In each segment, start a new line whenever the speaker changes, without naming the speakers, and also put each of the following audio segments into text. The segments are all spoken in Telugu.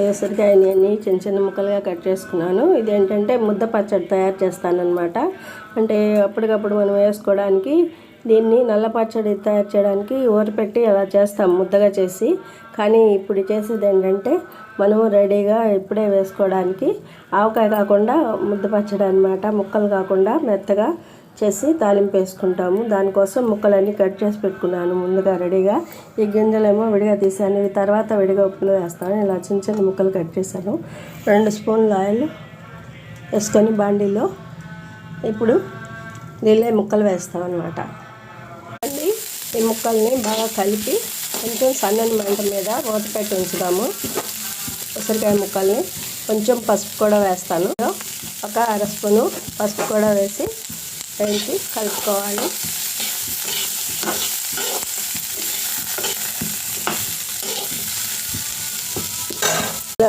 ఉసిరికాయని అన్నీ చిన్న చిన్న ముక్కలుగా కట్ చేసుకున్నాను. ఇదేంటంటే ముద్ద పచ్చడి తయారు చేస్తానన్నమాట. అంటే అప్పటికప్పుడు మనం వేసుకోవడానికి దీన్ని నల్ల పచ్చడి తయారు చేయడానికి ఊరపెట్టి అలా చేస్తాం ముద్దగా చేసి. కానీ ఇప్పుడు చేసేది ఏంటంటే మనము రెడీగా ఇప్పుడే వేసుకోవడానికి ఆవకాయ కాకుండా ముద్ద పచ్చడి అనమాట ముక్కలు కాకుండా మెత్తగా చేసి తాలింపు వేసుకుంటాము. దానికోసం ముక్కలన్నీ కట్ చేసి పెట్టుకున్నాను ముందుగా రెడీగా. ఈ గింజలేమో విడిగా తీసాను. ఇవి తర్వాత విడిగా ఉప్పులో వేస్తాను. ఇలా చిన్న చిన్న ముక్కలు కట్ చేశాను. రెండు స్పూన్లు ఆయిల్ వేసుకొని బాండీలో ఇప్పుడు దీనిలో ముక్కలు వేస్తాం అనమాట అండి ఈ ముక్కల్ని బాగా కలిపి కొంచెం సన్నని మంట మీద మూత పెట్టి ఉంచుదాము. ఉసిరికాయ ముక్కల్ని కొంచెం పసుపు కూడా వేస్తాను. ఒక అర స్పూను పసుపు కూడా వేసి వేసి కలుపుకోవాలి.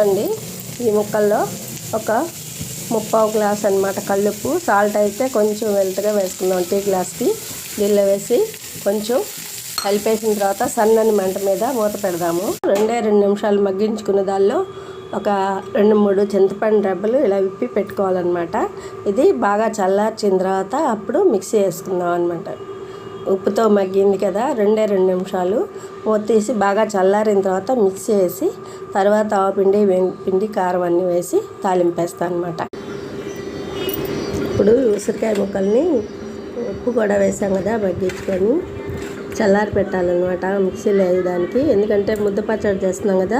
అండి ఈ ముక్కల్లో ఒక ముప్పావు గ్లాస్ అనమాట కల్లుప్పు. సాల్ట్ అయితే కొంచెం వెల్తగా వేసుకుందాం. టీ గ్లాస్కి నీళ్ళు వేసి కొంచెం కలిపేసిన తర్వాత సన్నని మంట మీద మూత పెడదాము. రెండే రెండు నిమిషాలు మగ్గించుకున్న దానిలో ఒక రెండు మూడు చింతపండు రెబ్బలు ఇలా విప్పి పెట్టుకోవాలన్నమాట. ఇది బాగా చల్లార్చిన తర్వాత అప్పుడు మిక్సీ వేసుకుందాం అనమాట ఉప్పుతో మగ్గింది కదా రెండే రెండు నిమిషాలు. మూత తీసి బాగా చల్లారిన తర్వాత మిక్సీ వేసి తర్వాత ఆవపిండి పిండి కారం అన్నీ వేసి తాలింపేస్తాను అనమాట ఇప్పుడు ఉసిరికాయ ముక్కల్ని ఉప్పు కూడా వేసాం కదా మగ్గించుకొని. చల్లారి పెట్టాలన్నమాట. మిక్సీలో దానికి. ఎందుకంటే ముద్ద పచ్చడి చేస్తున్నాం కదా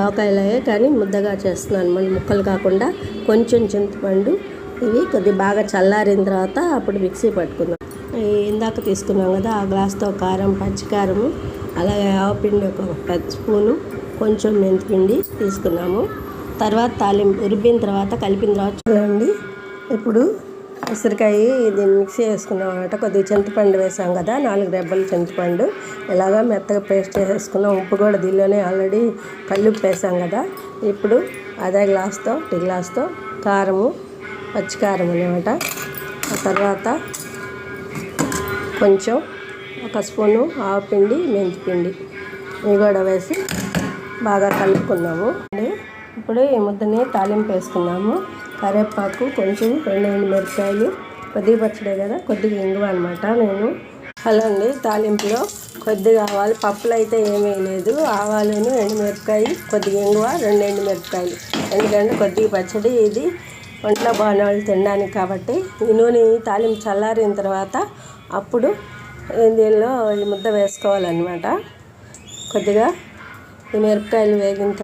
ఆవకాయలే కానీ ముద్దగా చేస్తున్నాను అనమాట. ముక్కలు కాకుండా కొంచెం చింతపండు ఇవి కొద్దిగా బాగా చల్లారిన తర్వాత అప్పుడు మిక్సీ పట్టుకుందాం. ఇందాక తీసుకున్నాం కదా ఆ గ్లాస్తో కారం పచ్చికారము అలాగే ఆవపిండి ఒక పెద్ద స్పూను కొంచెం మెంతిపిండి తీసుకున్నాము. తర్వాత తాలింపు రుబ్బిన తర్వాత కలిపిన తర్వాత చూడండి. ఇప్పుడు ఉసిరికాయ దీన్ని మిక్సీ వేసుకున్నాం అనమాట కొద్దిగా చింతపండు వేసాం కదా నాలుగు రెబ్బలు చింతపండు. ఇలాగా మెత్తగా పేస్ట్ వేసుకున్నాం ఉప్పు కూడా దీనిలోనే ఆల్రెడీ కల్లుప్పు వేసాం కదా. ఇప్పుడు అదే గ్లాస్తో టీ గ్లాస్తో కారము పచ్చికారం అనమాట ఆ తర్వాత కొంచెం ఒక స్పూను ఆవపిండి మెంతిపిండి ఇవి కూడా వేసి బాగా కలుపుకున్నాము. ఇప్పుడు ఈ ముద్దని తాలింపు వేసుకున్నాము. కరివేపాకు కొంచెం రెండు ఎండు మిరపకాయలు కొద్దిగా పచ్చడే కదా కొద్దిగా ఇంగువ అనమాట నేను. హలో అండి తాలింపులో కొద్దిగా ఆవాలు పప్పులు అయితే ఏమీ లేదు ఆవాలను ఎండుమిరపకాయ కొద్దిగా ఇంగువ రెండు ఎండు మిరపకాయలు. ఎందుకంటే కొద్దిగా పచ్చడి ఇది ఒంట్లో బాగానే వాళ్ళు తినడానికి కాబట్టి. ఈ నూనె తాలింపు చల్లారిన తర్వాత అప్పుడు దీనిలో ఈ ముద్ద వేసుకోవాలన్నమాట. కొద్దిగా ఈ మిరపకాయలు వేగిన